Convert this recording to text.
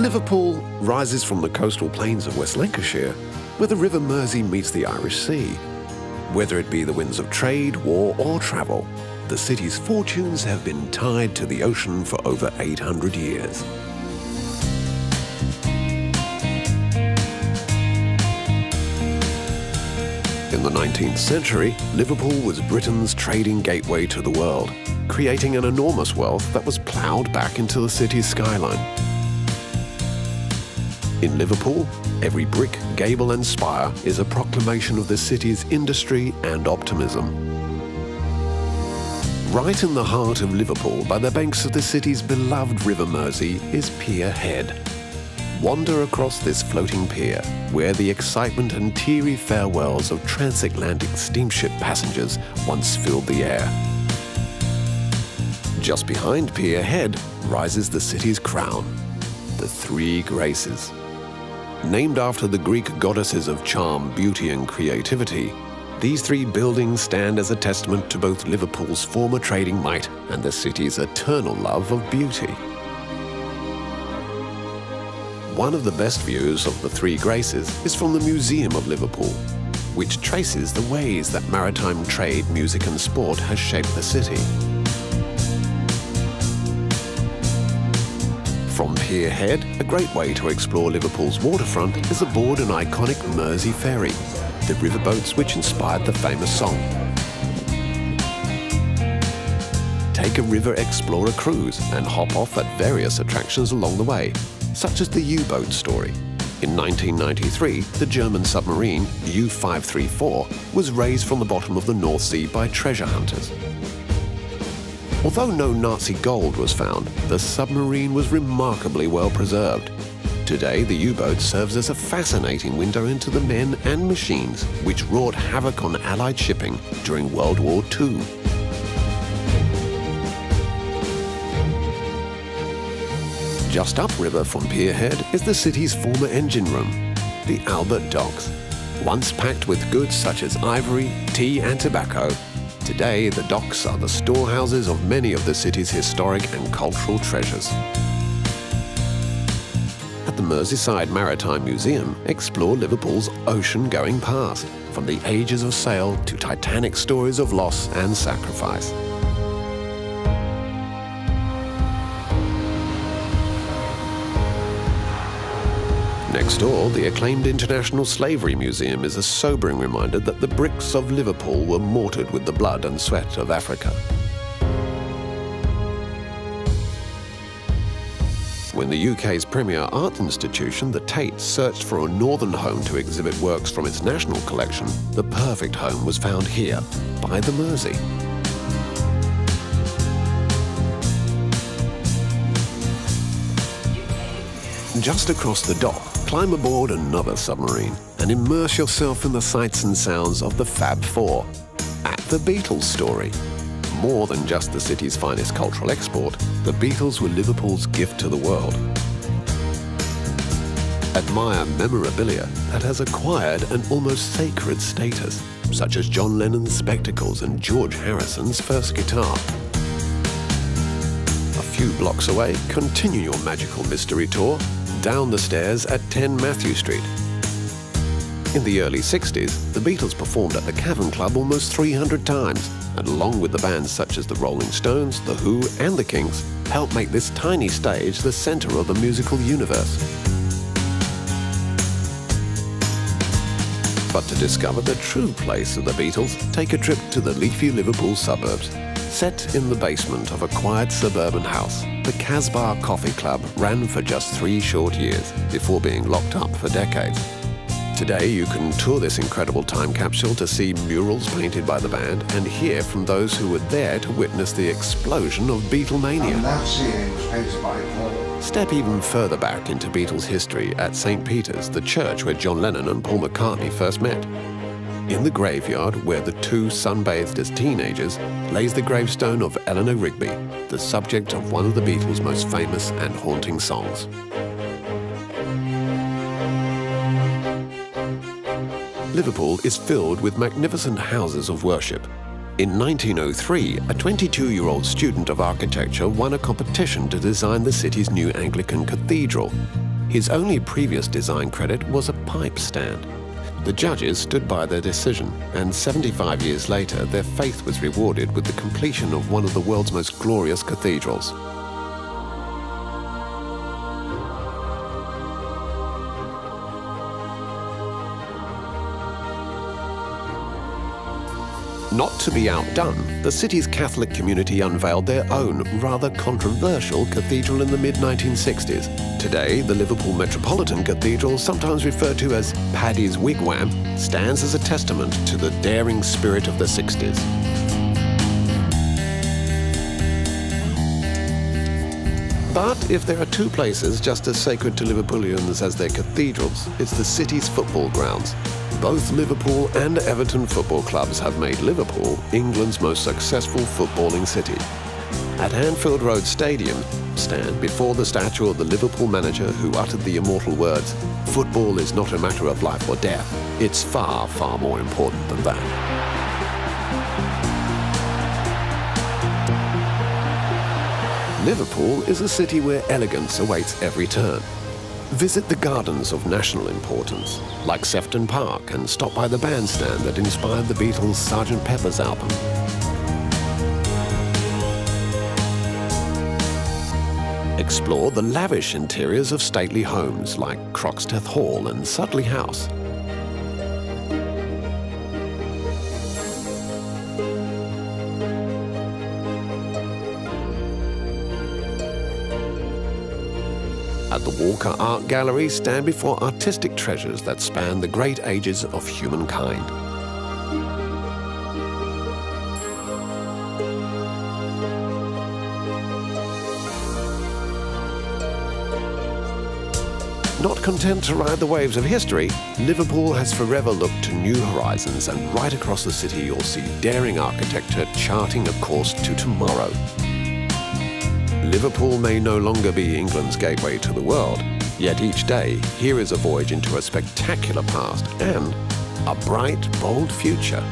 Liverpool rises from the coastal plains of West Lancashire, where the River Mersey meets the Irish Sea. Whether it be the winds of trade, war, or travel, the city's fortunes have been tied to the ocean for over 800 years. In the 19th century, Liverpool was Britain's trading gateway to the world, creating an enormous wealth that was ploughed back into the city's skyline. In Liverpool, every brick, gable and spire is a proclamation of the city's industry and optimism. Right in the heart of Liverpool, by the banks of the city's beloved River Mersey, is Pier Head. Wander across this floating pier, where the excitement and teary farewells of transatlantic steamship passengers once filled the air. Just behind Pier Head rises the city's crown, the Three Graces. Named after the Greek goddesses of charm, beauty and creativity, these three buildings stand as a testament to both Liverpool's former trading might and the city's eternal love of beauty. One of the best views of the Three Graces is from the Museum of Liverpool, which traces the ways that maritime trade, music and sport has shaped the city. From Pier Head, a great way to explore Liverpool's waterfront is aboard an iconic Mersey ferry, the riverboats which inspired the famous song. Take a River Explorer cruise and hop off at various attractions along the way, such as the U-boat story. In 1993, the German submarine U-534 was raised from the bottom of the North Sea by treasure hunters. Although no Nazi gold was found, the submarine was remarkably well preserved. Today, the U-boat serves as a fascinating window into the men and machines which wrought havoc on Allied shipping during World War II. Just upriver from Pier Head is the city's former engine room, the Albert Docks. Once packed with goods such as ivory, tea and tobacco, Today, the docks are the storehouses of many of the city's historic and cultural treasures. At the Merseyside Maritime Museum, explore Liverpool's ocean-going past, from the ages of sail to titanic stories of loss and sacrifice. Next door, the acclaimed International Slavery Museum is a sobering reminder that the bricks of Liverpool were mortared with the blood and sweat of Africa. When the UK's premier art institution, the Tate, searched for a northern home to exhibit works from its national collection, the perfect home was found here, by the Mersey. Just across the dock, climb aboard another submarine and immerse yourself in the sights and sounds of the Fab Four at the Beatles story. More than just the city's finest cultural export, the Beatles were Liverpool's gift to the world. Admire memorabilia that has acquired an almost sacred status, such as John Lennon's spectacles and George Harrison's first guitar. A few blocks away, continue your magical mystery tour down the stairs at 10 Matthew Street. In the early 60s, the Beatles performed at the Cavern Club almost 300 times, and along with the bands such as the Rolling Stones, The Who and The Kinks, helped make this tiny stage the centre of the musical universe. But to discover the true place of the Beatles, take a trip to the leafy Liverpool suburbs. Set in the basement of a quiet suburban house, the Casbah Coffee Club ran for just three short years before being locked up for decades. Today, you can tour this incredible time capsule to see murals painted by the band and hear from those who were there to witness the explosion of Beatlemania. That scene was painted by Paul. Step even further back into Beatles history at St. Peter's, the church where John Lennon and Paul McCartney first met. In the graveyard, where the two sunbathed as teenagers, lays the gravestone of Eleanor Rigby, the subject of one of the Beatles' most famous and haunting songs. Liverpool is filled with magnificent houses of worship. In 1903, a 22-year-old student of architecture won a competition to design the city's new Anglican cathedral. His only previous design credit was a pipe stand. The judges stood by their decision, and 75 years later, their faith was rewarded with the completion of one of the world's most glorious cathedrals. Not to be outdone, the city's Catholic community unveiled their own rather controversial cathedral in the mid-1960s. Today, the Liverpool Metropolitan Cathedral, sometimes referred to as Paddy's Wigwam, stands as a testament to the daring spirit of the 60s. But if there are two places just as sacred to Liverpoolians as their cathedrals, it's the city's football grounds. Both Liverpool and Everton football clubs have made Liverpool England's most successful footballing city. At Anfield Road Stadium, stand before the statue of the Liverpool manager who uttered the immortal words, football is not a matter of life or death. It's far, far more important than that. Liverpool is a city where elegance awaits every turn. Visit the gardens of national importance, like Sefton Park, and stop by the bandstand that inspired the Beatles' Sgt. Pepper's album. Explore the lavish interiors of stately homes like Croxteth Hall and Sudley House. At the Walker Art Gallery, stand before artistic treasures that span the great ages of humankind. Not content to ride the waves of history, Liverpool has forever looked to new horizons and right across the city you'll see daring architecture charting a course to tomorrow. Liverpool may no longer be England's gateway to the world, yet each day here is a voyage into a spectacular past and a bright, bold future.